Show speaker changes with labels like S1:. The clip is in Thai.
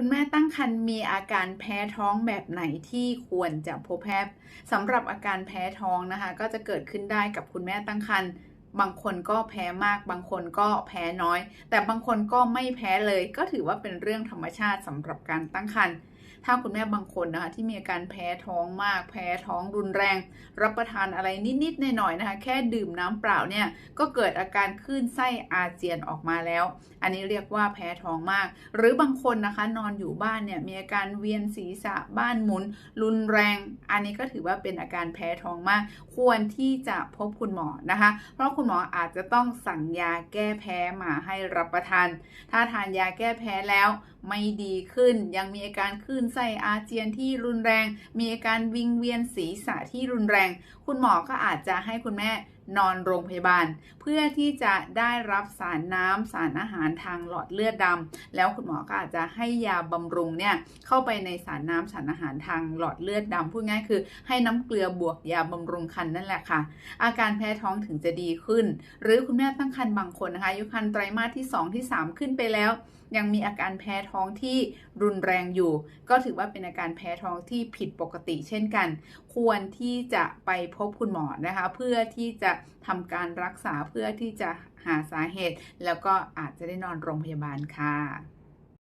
S1: คุณแม่ตั้งครรภ์มีอาการแพ้ท้องแบบไหนที่ควรจะพบแพทย์สำหรับอาการแพ้ท้องนะคะ ก็จะเกิดขึ้นได้กับคุณแม่ตั้งครรภ์บางคนก็แพ้มาก บางคนก็แพ้น้อย แต่บางคนก็ไม่แพ้เลย ก็ถือว่าเป็นเรื่องธรรมชาติสำหรับการตั้งครรภ์ ถ้าคุณแม่บางคนนะคะที่มีอาการแพ้ท้องมาก แพ้ท้องรุนแรง รับประทานอะไรนิดๆหน่อยๆนะคะ แค่ดื่มน้ำเปล่าเนี่ยก็เกิดอาการคลื่นไส้อาเจียนออกมาแล้ว อันนี้เรียกว่าแพ้ท้องมาก หรือบางคนนะคะนอนอยู่บ้านเนี่ยมีอาการเวียนศีรษะบ้านหมุน รุนแรง อันนี้ก็ถือว่าเป็นอาการแพ้ท้องมาก ควรที่จะพบคุณหมอนะคะ เพราะคุณหมออาจจะต้องสั่งยาแก้แพ้มาให้รับประทาน ถ้าทานยาแก้แพ้แล้วไม่ดีขึ้น ยังมีอาการคลื่นไส้อาเจียนที่รุนแรง มีอาการวิงเวียนศีรษะที่รุนแรง คุณหมอก็อาจจะให้คุณแม่ นอนโรงพยาบาล เพื่อที่จะได้รับสารน้ำสารอาหารทางหลอดเลือดดำแล้วคุณหมอก็อาจจะให้ยาบำรุงเนี่ยเข้าไปในสารน้ำสารอาหารทางหลอดเลือดดำพูดง่ายคือให้น้ำเกลือบวกยาบำรุงคันนั่นแหละค่ะ อาการแพ้ท้องถึงจะดีขึ้น หรือคุณแม่ตั้งครรภ์บางคนนะคะอายุครรภ์ไตรมาสที่ 2 ที่ 3 ขึ้นไปแล้วยังมีอาการแพ้ท้องที่รุนแรงอยู่ ก็ถือว่าเป็นอาการแพ้ท้องที่ผิดปกติเช่นกัน ควรที่จะไปพบคุณหมอนะคะ เพื่อที่จะทำการรักษาเพื่อที่จะหาสาเหตุ แล้วก็อาจจะได้นอนโรงพยาบาลค่ะ